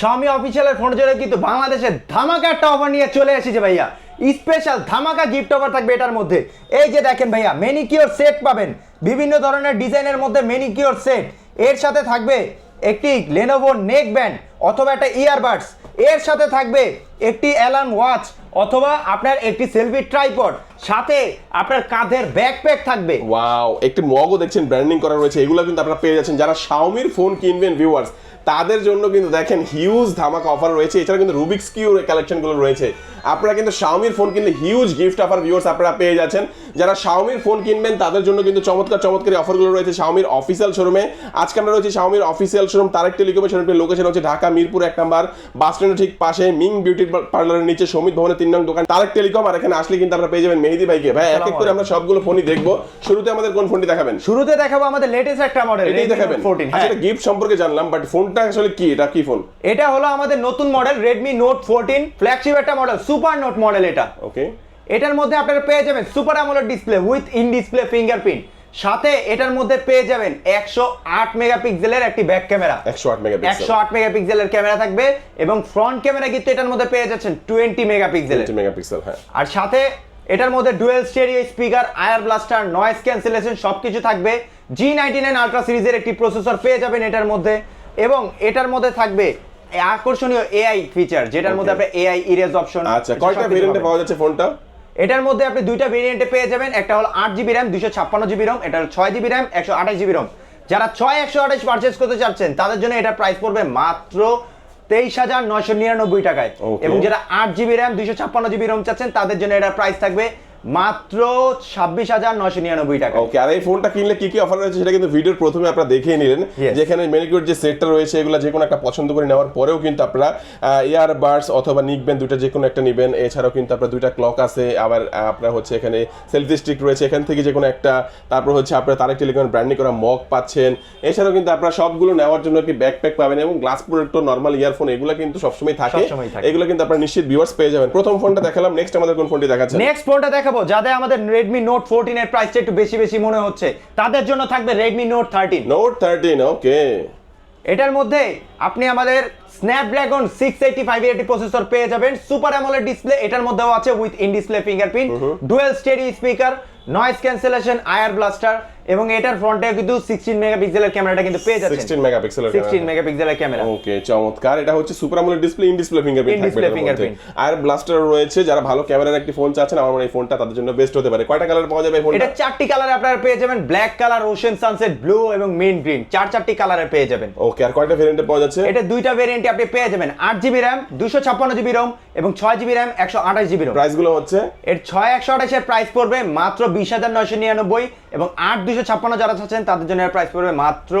Xiaomi অফিসিয়ালের phone জন্য কিন্তু বাংলাদেশের ধামাকা একটা অফার নিয়ে চলে এসেছে ভাইয়া। স্পেশাল ধামাকা গিফট অফার থাকবে এটার মধ্যে। এই যে দেখেন ভাইয়া মেনিকিওর সেট পাবেন। বিভিন্ন ধরনের ডিজাইনের মধ্যে মেনিকিওর সেট এর সাথে থাকবে একটি লেনোভো নেক ব্যান্ড অথবা একটা ইয়ারবাডস এর সাথে থাকবে একটি অ্যালার্ম ওয়াচ অথবা আপনার একটি সেলফি ট্রাইপড সাথে আপনার কাঁধের ব্যাকপ্যাক থাকবে। ওয়াও একটি মগও দেখছেন ব্র্যান্ডিং করা রয়েছে। এগুলো কিন্তু আপনারা পেয়ে যাচ্ছেন। যারা শাওমির ফোন কিনবেন ভিউয়ার্স তাদের জন্য কিন্তু দেখেন হিউজ ধামাকা অফার রয়েছে। এছাড়া কিন্তু রুবিক্স কিউর কালেকশনগুলো রয়েছে। আপনারা কিন্তু শাওমির ফোন কিনলে হিউজ গিফট অফার ভিউয়ার্স আপনারা পেয়ে যাচ্ছেন। যারা শাওমির ফোন কিনবেন তাদের জন্য কিন্তু চমৎকার চমৎকার অফারগুলো রয়েছে শাওমির অফিসিয়াল শোরুমে আজকে আমরা রয়েছে শাওমির অফিসিয়াল শোরুম তারেক টেলিকমের শোরুমের লোকেশন হচ্ছে ঢাকা মিরপুর এক নাম্বার। বাস স্ট্যান্ডের ঠিক পাশে মিং বিউটি পার্লারের নিচে সমিত ভবনের তিন নং দোকান। তারেক টেলিকম আর এখানে আসলে কিন্তু আপনারা পেয়ে যাবেন মেহেদি ভাইকে। ভাই এক এক করে আমরা সবগুলো ফোনই দেখব। শুরুতে আমাদের কোন ফোনটি দেখাবেন? শুরুতে দেখাবো আমাদের লেটেস্ট একটা মডেল এটাই দেখাবেন। আচ্ছা গিফট সম্পর্কে জানলাম বাট ফোনটা আসলে কি? এটা কি ফোন এটা হলো আমাদের নতুন model Redmi note fourteen flagship একটা মডেল সুপার নোট মডেল এটা। ওকে এটার মধ্যে আপনারা পেয়ে যাবেন super AMOLED display with in display fingerprint সাথে এটার মধ্যে পেয়ে যাবেন একশো আট মেগাপিক্সেলের একটি ব্যাক ক্যামেরা একশো আট মেগাপিক্সেল একশো আট মেগাপিক্সেলের ক্যামেরা থাকবে এবং ফ্রন্ট ক্যামেরা কিন্তু এটার মধ্যে পেয়ে যাচ্ছেন টোয়েন্টি মেগাপিক্সেলের মেগাপিক্সেল হ্যাঁ। আর সাথে এটার মধ্যে dual stereo speaker air blaster noise cancellation সবকিছু থাকবে। জি নাইনটি নাইন আলট্রা সিরিজের একটি প্রসেসর পেয়ে যাবেন এটার মধ্যে। এবং এটার মধ্যে থাকবে আকর্ষণীয় এআই ফিচার যেটার মধ্যে. আপনার এআই ইরেজ অপশন আচ্ছা কয়টা ভেরিয়েন্টে পাওয়া যাচ্ছে ফোনটা এটার মধ্যে আপনি দুইটা ভেরিয়েন্টে পেয়ে যাবেন একটা হলো আট জিবি র্যাম দুশো ছাপ্পান্ন জিবি রম এটা হলো ছয় জিবি র্যাম একশো আঠাশ জিবি রম যারা ছয় একশো আঠাশ পারচেস করতে চাচ্ছেন তাদের জন্য এটা প্রাইস পড়বে মাত্র তেইশ হাজার নয়শো নিরানব্বই টাকায়। এবং যারা আট জিবি র্যাম দুশো ছাপ্পান্ন জিবি রম চাচ্ছেন তাদের জন্য এটা প্রাইস থাকবে মাত্র ছাব্বিশ হাজার নয়শো নিরানব্বই টাকা। ওকে আর এই ফোনটা কিনলে কি কি অফার রয়েছে সেটা কিন্তু ভিডিওর প্রথমে আপনারা দেখেই নিলেন। যেখানে মেনিকিউর যে সেটটা রয়েছে এগুলো যে কোনো একটা পছন্দ করে নেওয়ার পরেও কিন্তু আপনারা ইয়ার বাডস অথবা নিকবেন দুইটা যে কোনো একটা নেবেন। এছাড়াও কিন্তু আপনার দুইটা ক্লক আছে আবার আপনার হচ্ছে এখানে সেলফি স্টিক রয়েছে। এখান থেকে যে কোনো একটা তারপর হচ্ছে আপনার তারেক টেলিকম ব্র্যান্ডিং করা মগ পাচ্ছেন। এছাড়াও কিন্তু আপনারা সবগুলো নেওয়ার জন্য একটি ব্যাকপ্যাক পাবেন এবং গ্লাস প্রোডাক্ট নর্মাল ইয়ারফোন এগুলো কিন্তু সবসময় থাকে। এগুলো কিন্তু আপনারা নিশ্চিত ভিউয়ার্স পেয়ে যাবেন। প্রথম ফোনটা দেখালাম নেক্সট আমাদের কোন ফোনটি দেখাচ্ছেন? নেক্সট ফোনটা দেখাবো যাদের আমাদের Redmi Note 14 এর প্রাইসটা একটু বেশি বেশি মনে হচ্ছে। তাদের জন্য থাকবে Redmi Note 13 Note 13 ওকে এটার মধ্যে আপনি আমাদের Snapdragon six eighty five eighty processor পেয়ে যাবেন। সুপার অ্যামোলেড ডিসপ্লে এটার মধ্যেও আছে with in display fingerprint dual steady speaker noise cancellation air blaster এবং এটার ফ্রন্টে কিন্তু সিক্সটিন মেগাপিক্সেলের ক্যামেরাটা কিন্তু পেয়ে যাচ্ছেন। সিক্সটিন মেগাপিক্সেলের সিক্সটিন মেগাপিক্সেলের ক্যামেরা ওকে চমৎকার। এটা হচ্ছে super AMOLED display in display fingerprint থাকবে fingerprint। আর ব্লাস্টার রয়েছে যারা ভালো ক্যামেরার একটি ফোন চাচ্ছেন আমার মনে হয় এই ফোনটা তাদের জন্য বেস্ট হতে পারে। কয়টা কালার পাওয়া যাবে ফোনটা এটা চারটি কালার আপনারা পেয়ে যাবেন black colour ocean sunset blue এবং মেইন গ্রিন চার চারটি কালারে পেয়ে যাবেন। ওকে আর কয়টা ভেরিয়েন্টে পাওয়া যাচ্ছে? এটা দুইটা ভেরিয়েন্টে আপনি পেয়ে যাবেন। আট জিবি র্যাম দুশো ছাপ্পান্ন জিবি রোম এবং ছয় জিবি র্যাম একশো আঠাশ জিবি রোম প্রাইসগুলো হচ্ছে? এর ছয় একশো আঠাশের প্রাইস পড়বে মাত্র বিশ হাজার নয়শো নিরানব্বই। এবং আট দুশো ছাপ্পান্ন যারা চাচ্ছেন তাদের জন্য এর প্রাইস পড়বে মাত্র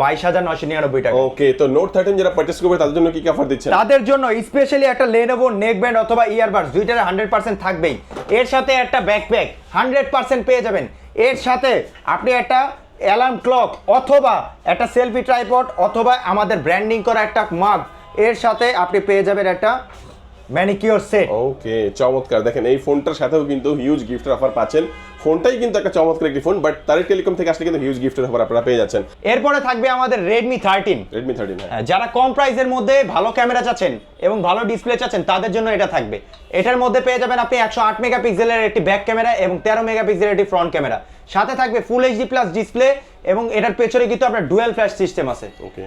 বাইশ হাজার নয়শো নিরানব্বই টাকা। ওকে তো নোট থার্টিন যারা পারচেস করবে তাদের জন্য কি কি অফার দিচ্ছেন? তাদের জন্য স্পেশালি একটা লেনোভো নেক ব্যান্ড অথবা ইয়ারবাডস দুইটার হান্ড্রেড পার্সেন্ট থাকবেই। এর সাথে একটা ব্যাকপ্যাক হান্ড্রেড পার্সেন্ট পেয়ে যাবেন। এর সাথে আপনি একটা অ্যালার্ম ক্লক অথবা একটা সেলফি ট্রাইপড অথবা আমাদের ব্র্যান্ডিং করা একটা মাগ এর সাথে আপনি পেয়ে যাবেন একটা ম্যানিকিওর সেট ওকে চমৎকার। দেখেন এই ফোনটার সাথেও কিন্তু হিউজ গিফটের অফার পাচ্ছেন। ফোনটাই কিন্তু একটা চমৎকার একটি ফোন বাট তারেক টেলিকম থেকে আসলে কিন্তু হিউজ গিফটের অফার আপনারা পেয়ে যাচ্ছেন। এরপরে থাকবে আমাদের রেডমি থার্টিন রেডমি থার্টিন যারা কম প্রাইসের মধ্যে ভালো ক্যামেরা চাচ্ছেন এবং ভালো ডিসপ্লে চাচ্ছেন তাদের জন্য এটা থাকবে। এটার মধ্যে পেয়ে যাবেন আপনি একশো আট মেগাপিক্সেলের একটি ব্যাক ক্যামেরা এবং তেরো মেগাপিক্সেলের একটি ফ্রন্ট ক্যামেরা সাথে থাকবে ফুল এইচডি প্লাস ডিসপ্লে এবং এটার পেছনে কিন্তু আপনার ডুয়েল ফ্ল্যাশ সিস্টেম আছে। ওকে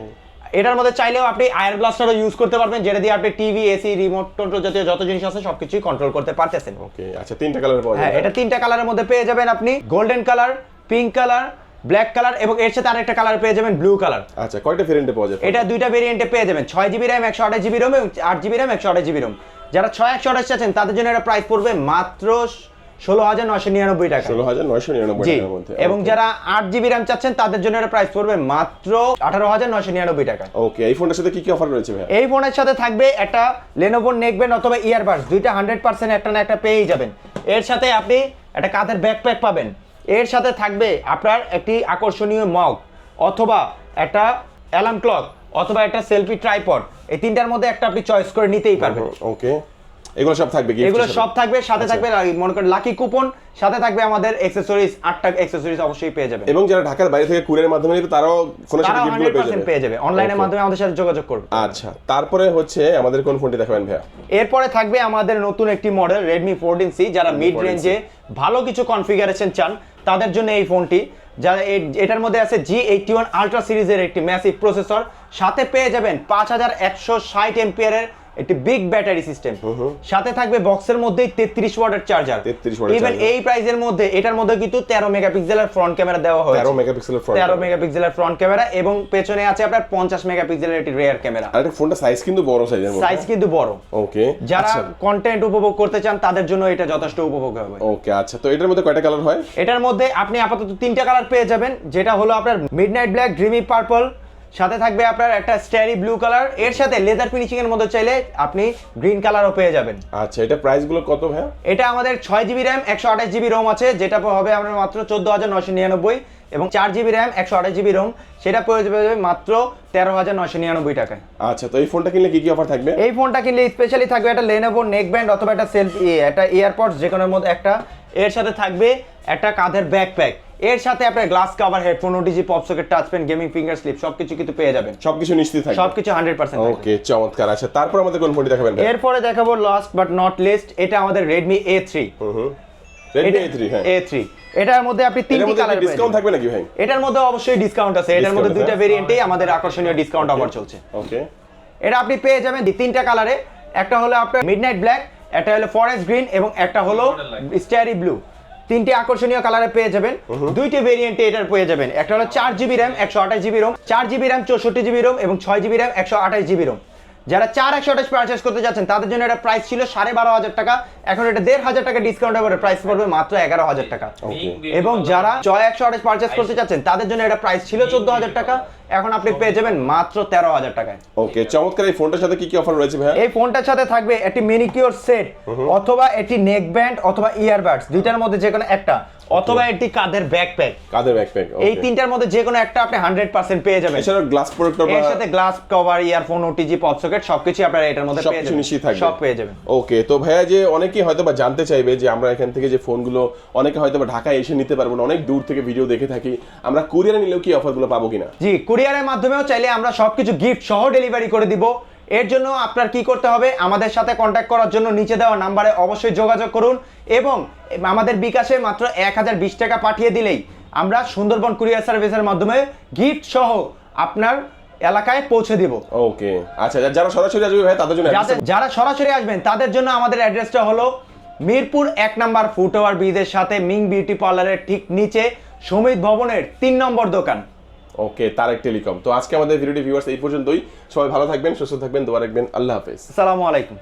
এটার মধ্যে চাইলেও আপনি আয়ার ব্লাস্টারও ইউজ করতে পারবেন যেটা দিয়ে আপনি টিভি এসি রিমোট কন্ট্রোল জাতীয় যত জিনিস আছে সবকিছুই কন্ট্রোল করতে পারতেছেন। ওকে আচ্ছা তিনটা কালার পাওয়া হ্যাঁ এটা তিনটা কালারের মধ্যে পেয়ে যাবেন আপনি golden colour pink colour black colour এবং এর সাথে আরেকটা কালার পেয়ে যাবেন ব্লু কালার আচ্ছা কয়টা ভেরিয়েন্টে পাওয়া যাবে? এটা দুইটা ভেরিয়েন্টে পেয়ে যাবেন ছয় জিবি র্যাম একশো আঠাশ জিবি রোম এবং আট জিবি র্যাম একশো আঠাশ জিবি রোম যারা ছয় একশো আঠাশ চাচ্ছেন তাদের জন্য এটা প্রাইস পড়বে মাত্র ষোলো হাজার নয়শো নিরানব্বই টাকা। ষোলো হাজার নয়শো নিরানব্বই টাকার মধ্যে এবং যারা আট জিবি র্যাম চাচ্ছেন তাদের জন্য এটা প্রাইস পড়বে মাত্র আঠারো হাজার নয়শো নিরানব্বই টাকা। ওকে এই ফোনটার সাথে কি কি অফার রয়েছে ভাই এই ফোনের সাথে থাকবে একটা লেনোভো নেকব্যান্ড অথবা ইয়ারবাডস দুইটা হান্ড্রেড পার্সেন্ট একটা না একটা পেয়েই যাবেন। এর সাথে আপনি একটা কাঁধের ব্যাকপ্যাক পাবেন। এর সাথে থাকবে আপনার একটি আকর্ষণীয় মগ অথবা একটা অ্যালার্ম ক্লক অথবা একটা সেলফি ট্রাইপড এই তিনটার মধ্যে একটা আপনি চয়েস করে নিতেই পারবেন। ওকে এগুলো সব থাকবে এগুলো সব থাকবে সাথে আচ্ছা। থাকবে মনে করেন লাকি কুপন সাথে থাকবে আমাদের অ্যাক্সেসরিজ আটটা অ্যাক্সেসরিজ অবশ্যই পেয়ে যাবে এবং যারা ঢাকার বাইরে থেকে কুরিয়ারের মাধ্যমে নিবে তারাও ফোনের সাথে গিফটগুলো পেয়ে যাবে। পেয়ে যাবে। অনলাইনের মাধ্যমে আমাদের সাথে যোগাযোগ করবে। আচ্ছা তারপরে হচ্ছে আমাদের কোন ফোনটি দেখাবেন ভাইয়া? এরপরে থাকবে আমাদের নতুন একটি মডেল ফোরটিন সি যারা মিড রেঞ্জে ভালো কিছু কনফিগারেশন চান তাদের জন্য এই ফোনটি যারা এটার মধ্যে আছে জি এইটটি ওয়ান আলট্রা সিরিজের একটি ম্যাসিভ প্রসেসর সাথে পেয়ে যাবেন পাঁচ হাজার একশো ষাট এম্পিয়ারের একটি বিগ ব্যাটারি সিস্টেম সাথে থাকবে বক্সের মধ্যেই তেত্রিশ ওয়াটের চার্জার 33 ওয়াটের ইভেন এই প্রাইসের মধ্যে এটার মধ্যে কিন্তু তেরো মেগাপিক্সেলের ফ্রন্ট ক্যামেরা দেওয়া হয়েছে। তেরো মেগাপিক্সেলের ফ্রন্ট তেরো মেগাপিক্সেলের ফ্রন্ট ক্যামেরা এবং পেছনে আছে আপনার পঞ্চাশ মেগাপিক্সেলের একটি রেয়ার ক্যামেরা আর ফোনটা সাইজ কিন্তু বড় সাইজের মধ্যে। সাইজ কিন্তু বড়। ওকে যারা আচ্ছা। কন্টেন্ট উপভোগ করতে চান তাদের জন্য এটা যথেষ্ট উপভোগ হবে। ওকে আচ্ছা। তো এটার মধ্যে কয়টা কালার হয়? এটার মধ্যে আপনি আপাতত তিনটা কালার পেয়ে যাবেন যেটা হলো আপনার মিডনাইট ব্ল্যাক ড্রিমি পার্পল সাথে থাকবে আপনার একটা স্ট্যারি ব্লু কালারের সাথে লেদার ফিনিশিং এর মধ্যে চাইলে আপনি গ্রিন কালারও পেয়ে যাবেন। আচ্ছা এটা প্রাইসগুলো কত ভাই এটা আমাদের ছয় জিবি র্যাম একশো আঠাশ জিবি রোম আছে যেটা হবে আপনার মাত্র চোদ্দ হাজার নয়শো নিরানব্বই। এবং চার জিবি র্যাম একশো আঠাশ জিবি রোম সেটা পেয়ে যাবে মাত্র তেরো হাজার নয়শো নিরানব্বই টাকায়। আচ্ছা তো এই ফোনটা কিনলে কি কি অফার থাকবে? এই ফোনটা কিনলে স্পেশালি থাকবে একটা লেনোভো নেক ব্যান্ড অথবা একটা সেলফ একটা এয়ারপডস যে কোনোর মধ্যে একটা। এর সাথে থাকবে একটা কাঁধের ব্যাকপ্যাক এর সাথে আপনার glass cover headphone OTG pop socket touch pen gaming finger slip সবকিছু কিন্তু পেয়ে যাবেন। সবকিছু নিশ্চিত থাকবে? সবকিছু হান্ড্রেড পার্সেন্ট ওকে চমৎকার। আচ্ছা তারপর আমাদের কোন ফোনটি দেখাবেন এরপরে দেখাবো লাস্ট বাট নট লিস্ট এটা আমাদের রেডমি এ হ্যাঁ। এটার মধ্যে আপনি তিনটি কালার ডিসকাউন্ট থাকবে নাকি ভাই? এটার মধ্যে অবশ্যই ডিসকাউন্ট আছে। এটার মধ্যে দুইটা? ভেরিয়েন্টেই আমাদের আকর্ষণীয় ডিসকাউন্ট অফার চলছে। ওকে এটা আপনি পেয়ে যাবেন তিনটা কালারে একটা হলো আপনার মিডনাইট ব্ল্যাক একটা হলো ফরেস্ট গ্রিন এবং একটা হলো স্টারি ব্লু তিনটি আকর্ষণীয় কালারে পেয়ে যাবেন। দুইটি ভেরিয়েন্টে এটার পেয়ে যাবেন। একটা হলো চার জিবি র্যাম একশো আঠাশ জিবি রোম চার জিবি র্যাম চৌষট্টি জিবি রোম এবং ছয় জিবি র্যাম একশো আঠাশ জিবি রোম যারা চার একশো আঠাশ পারচেস করতে যাচ্ছেন তাদের জন্য এটা প্রাইস ছিল সাড়ে বারো হাজার টাকা। এখন এটা দেড় হাজার টাকা ডিসকাউন্ট হবে প্রাইস পড়বে মাত্র এগারো হাজার টাকা। এবং যারা ছয় একশো আঠাশ পারচেস করতে চাচ্ছেন তাদের জন্য এটা প্রাইস ছিল চোদ্দ হাজার টাকা। এখন আপনি পেয়ে যাবেন মাত্র তেরো হাজার টাকায়। ওকে চমৎকার। এই ফোনটার সাথে কি কি অফার রয়েছে ভাইয়া? এই ফোনটার সাথে থাকবে একটি মেনিকিওর সেট অথবা একটি নেক ব্যান্ড অথবা ইয়ারবাডস দুইটার মধ্যে যে কোনো একটা। অথবা একটি কাঁধের ব্যাকপ্যাক কাদের ব্যাকপ্যাক এই তিনটার মধ্যে যে কোনো একটা আপনি হান্ড্রেড পার্সেন্ট পেয়ে যাবেন। এছাড়াও গ্লাস প্রোডাক্টর এর সাথে glass cover earphone OTG pop socket সবকিছু আপনারা এটার মধ্যে পেয়ে সবকিছু যাবেন। নিশ্চিত থাকবে। সব পেয়ে যাবেন। ওকে তো ভাইয়া যে অনেকেই হয়তো বা জানতে চাইবে যে আমরা এখান থেকে যে ফোনগুলো অনেকে হয়তো বা ঢাকায় এসে নিতে পারব না অনেক দূর থেকে ভিডিও দেখে থাকি। আমরা কুরিয়ারে নিলেও কি অফারগুলো পাবো কিনা? জি কুরিয়ারের মাধ্যমেও চাইলে আমরা সবকিছু গিফট সহ ডেলিভারি করে দিব। এর জন্য আপনার কি করতে হবে? আমাদের সাথে কন্ট্যাক্ট করার জন্য নিচে দেওয়া নাম্বারে অবশ্যই যোগাযোগ করুন এবং আমাদের বিকাশে মাত্র এক হাজার বিশ টাকা পাঠিয়ে দিলেই আমরা সুন্দরবন কুরিয়ার সার্ভিসের মাধ্যমে গিফট সহ আপনার এলাকায় পৌঁছে দিব। ওকে আচ্ছা যারা সরাসরি আসবে ভাই তাদের জন্য যারা সরাসরি আসবেন তাদের জন্য আমাদের অ্যাড্রেসটা হলো মিরপুর এক নাম্বার ফুটওভার ব্রিজের সাথে মিং বিউটি পার্লারের ঠিক নিচে সমিত ভবনের তিন নম্বর দোকান। Okay, Tarek telecom. তো আজকে আমাদের ভিডিওটি ভিউয়ার্স এই পর্যন্তই। সবাই ভালো থাকবেন, সুস্থ থাকবেন, দোয়া রাখবেন। আল্লাহ হাফেজ। আসসালামু আলাইকুম।